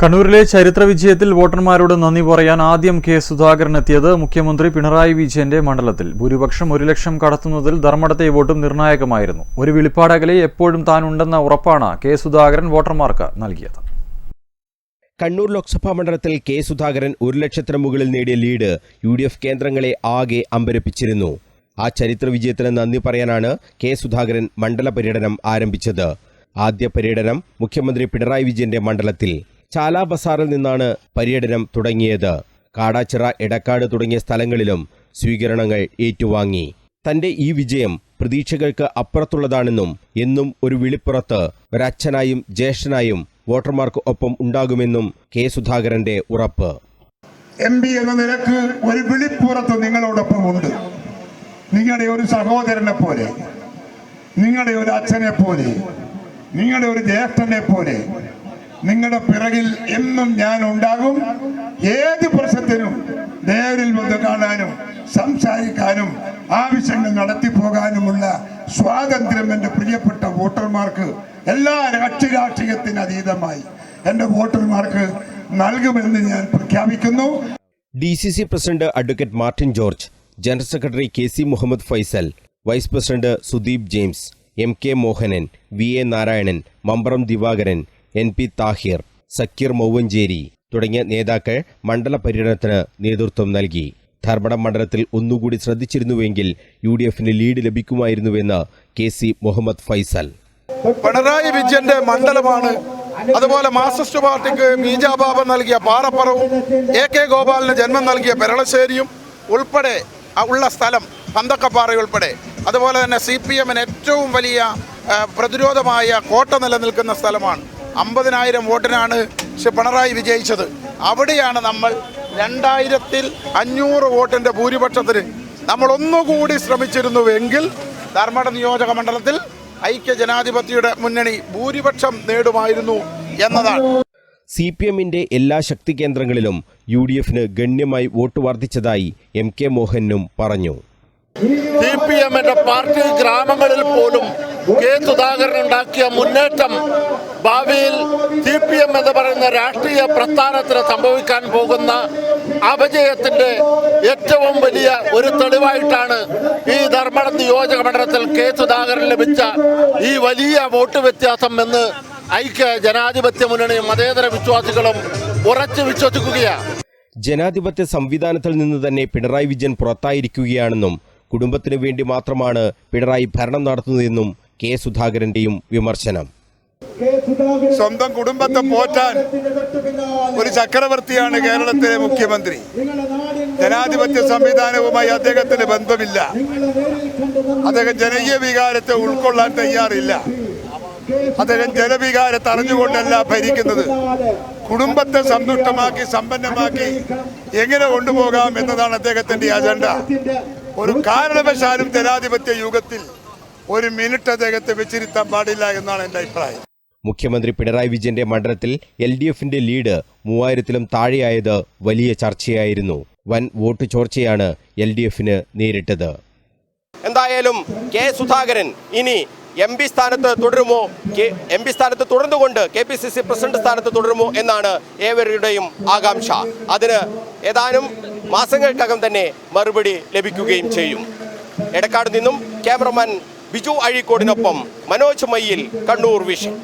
കണ്ണൂരിലെ ചരിത്ര വിജയത്തിൽ വോട്ടർമാരോട് നന്ദി പറയാൻ ആദ്യം കെ സുധാകരൻ എത്തിയത് മുഖ്യമന്ത്രി പിണറായി വിജയന്റെ മണ്ഡലത്തിൽ. ഭൂരിപക്ഷം ഒരു ലക്ഷം കടത്തുന്നതിൽ ധർമ്മടത്തെ വോട്ടും നിർണായകമായിരുന്നു. ഒരു വെളിപ്പാടകലെ എപ്പോഴും താനുണ്ടെന്ന ഉറപ്പാണ് കെ സുധാകരൻ വോട്ടർമാർക്ക് നൽകിയത്. കണ്ണൂർ ലോക്സഭാ മണ്ഡലത്തിൽ കെ സുധാകരൻ ഒരു ലക്ഷത്തിന് മുകളിൽ നേടിയ ലീഡ് യു ഡി എഫ് കേന്ദ്രങ്ങളെ ആകെ അമ്പരപ്പിച്ചിരുന്നു. ആ ചരിത്ര വിജയത്തിന് നന്ദി പറയാനാണ് കെ സുധാകരൻ മണ്ഡല പര്യടനം ആരംഭിച്ചത്. ആദ്യ പര്യടനം മുഖ്യമന്ത്രി പിണറായി വിജയന്റെ മണ്ഡലത്തിൽ. ചാലാ ബസാറിൽ നിന്നാണ് പര്യടനം തുടങ്ങിയത്. കാടാച്ചിറ എടക്കാട് തുടങ്ങിയ സ്ഥലങ്ങളിലും സ്വീകരണങ്ങൾ ഏറ്റുവാങ്ങി. തന്റെ ഈ വിജയം പ്രതീക്ഷകൾക്ക് അപ്പുറത്തുള്ളതാണെന്നും എന്നും ഒരു വിളിപ്പുറത്ത് ഒരച്ഛനായും ജ്യേഷ്ഠനായും വോട്ടർമാർക്ക് ഒപ്പം ഉണ്ടാകുമെന്നും കെ സുധാകരന്റെ ഉറപ്പ്. എം പി എന്ന നിലയ്ക്ക് ഒരു വിളിപ്പുറത്ത് നിങ്ങളോടൊപ്പം ഉണ്ട്. നിങ്ങളുടെ ഒരു സഹോദരനെ പോലെ നിങ്ങളുടെ ഒരു അച്ഛനെ പോലെ നിങ്ങളുടെ ഒരു ജ്യേഷ്ഠനെ പോലെ നിങ്ങളുടെ പിറകിൽ എന്നും ഞാൻ ഉണ്ടാകും. ഏത് പ്രശ്നത്തിനും നേരിൽ വന്ന് കാണാനും സംസാരിക്കാനും ആവശ്യങ്ങൾ നടത്തിപ്പോകാനുമുള്ള സ്വാതന്ത്ര്യം എന്റെ പ്രിയപ്പെട്ട വോട്ടർമാർക്ക് എല്ലാ കക്ഷി രാഷ്ട്രീയത്തിന് അതീതമായി എന്റെ വോട്ടർമാർക്ക് നൽകുമെന്ന് ഞാൻ പ്രഖ്യാപിക്കുന്നു. D C C president advocate Martin George general secretary K C Muhammad Faisal vice president Sudeep James M K Mohanan V A Narayanan Mambaram Divakaran N P Thahir Sakkeer Mouvancheri തുടങ്ങിയ നേതാക്കൾ മണ്ഡല പര്യടനത്തിന് നേതൃത്വം നൽകി. ധർമ്മടം മണ്ഡലത്തിൽ ഒന്നുകൂടി ശ്രദ്ധിച്ചിരുന്നുവെങ്കിൽ യു ഡി എഫിന് ലീഡ് ലഭിക്കുമായിരുന്നുവെന്ന് കെ സി മുഹമ്മദ് ഫൈസൽ. പിണറായി വിജയന്റെ മണ്ഡലമാണ്. അതുപോലെ മാർക്സിസ്റ്റ് പാർട്ടിക്ക് മീജാബാബ നൽകിയ പാറപ്പറവും എ കെ ഗോപാലിന് ജന്മം നൽകിയ പെരളശ്ശേരിയും ഉൾപ്പെടെ ഉള്ള സ്ഥലം പന്തക്കപ്പാറ ഉൾപ്പെടെ. അതുപോലെ തന്നെ സി പി എമ്മിന് ഏറ്റവും വലിയ പ്രതിരോധമായ കോട്ട നിലനിൽക്കുന്ന സ്ഥലമാണ് അമ്പതിനായിരം വോട്ടിനാണ് ശ്രീ പിണറായി വിജയിച്ചത്. അവിടെയാണ് നമ്മൾ രണ്ടായിരത്തിൽ അഞ്ഞൂറ് വോട്ടിന്റെ ഭൂരിപക്ഷത്തിന് നമ്മൾ ഒന്നുകൂടി ശ്രമിച്ചിരുന്നുവെങ്കിൽ ധർമ്മട നിയോജക മണ്ഡലത്തിൽ ഐക്യ ജനാധിപത്യയുടെ മുന്നണി ഭൂരിപക്ഷം നേടുമായിരുന്നു എന്നതാണ്. സി പി എമ്മിന്റെ എല്ലാ ശക്തി കേന്ദ്രങ്ങളിലും യു ഡി എഫിന് ഗണ്യമായി വോട്ട് വർദ്ധിച്ചതായി എം കെ മോഹനും പറഞ്ഞു. സി പി എമ്മിന്റെ പാർട്ടി ഗ്രാമങ്ങളിൽ പോലും കെ സുധാകരൻ ഉണ്ടാക്കിയ മുന്നേറ്റം ഭാവിയിൽ സി പി എം എന്ന് പറയുന്ന രാഷ്ട്രീയ പ്രസ്ഥാനത്തിന് സംഭവിക്കാൻ പോകുന്ന അപജയത്തിന്റെ ഏറ്റവും വലിയ ഒരു തെളിവായിട്ടാണ് ഈ ധർമ്മട നിയോജക മണ്ഡലത്തിൽ കെ സുധാകരൻ ലഭിച്ച ഈ വലിയ വോട്ട് വ്യത്യാസം എന്ന് ഐക്യ ജനാധിപത്യ മുന്നണിയും മതേതര വിശ്വാസികളും ഉറച്ചു വിശ്വസിക്കുകയാണ്. ജനാധിപത്യ സംവിധാനത്തിൽ നിന്ന് തന്നെ പിണറായി വിജയൻ പുറത്തായിരിക്കുകയാണെന്നും കുടുംബത്തിനു വേണ്ടി മാത്രമാണ് പിണറായി ഭരണം നടത്തുന്നതെന്നും കെ സുധാകരന്റെയും വിമർശനം. സ്വന്തം കുടുംബത്തെ പോറ്റാൻ ഒരു ചക്രവർത്തിയാണ് കേരളത്തിലെ മുഖ്യമന്ത്രി. ജനാധിപത്യ സംവിധാനവുമായി അദ്ദേഹത്തിന് ബന്ധമില്ല. അദ്ദേഹം ജനകീയ വികാരത്തെ ഉൾക്കൊള്ളാൻ തയ്യാറില്ല. അദ്ദേഹം ജനവികാരത്തെ അറിഞ്ഞുകൊണ്ടല്ല ഭരിക്കുന്നത്. കുടുംബത്തെ സന്തുഷ്ടമാക്കി സമ്പന്നമാക്കി എങ്ങനെ കൊണ്ടുപോകാം എന്നതാണ് അദ്ദേഹത്തിന്റെ അജണ്ട ഒരു കാരണവശാലും ജനാധിപത്യ യുഗത്തിൽ ഒരു മിനിറ്റ് അദ്ദേഹത്തെ വെച്ചിരുത്താൻ പാടില്ല എന്നാണ് എന്റെ അഭിപ്രായം. മുഖ്യമന്ത്രി പിണറായി വിജയന്റെ മണ്ഡലത്തിൽ എൽ ഡി എഫിന്റെ ലീഡ് മൂവായിരത്തിലും താഴെയായത് വലിയ ചർച്ചയായിരുന്നു. വൻ വോട്ട് ചോർച്ചയാണ് എൽ ഡി എഫിന് നേരിട്ടത്. എന്തായാലും കെ സുധാകരൻ ഇനി എം പി സ്ഥാനത്ത് തുടരുമോ? എം പി സ്ഥാനത്ത് തുടർന്നുകൊണ്ട് K P C C president സ്ഥാനത്ത് തുടരുമോ എന്നാണ് ഏവരുടെയും ആകാംക്ഷ. അതിന് ഏതാനും മാസങ്ങൾക്കകം തന്നെ മറുപടി ലഭിക്കുകയും ചെയ്യും. എടക്കാട് നിന്നും ക്യാമറമാൻ ബിജു അഴീക്കോടിനൊപ്പം മനോജ് മയ്യിൽ കണ്ണൂർ വിഷൻ.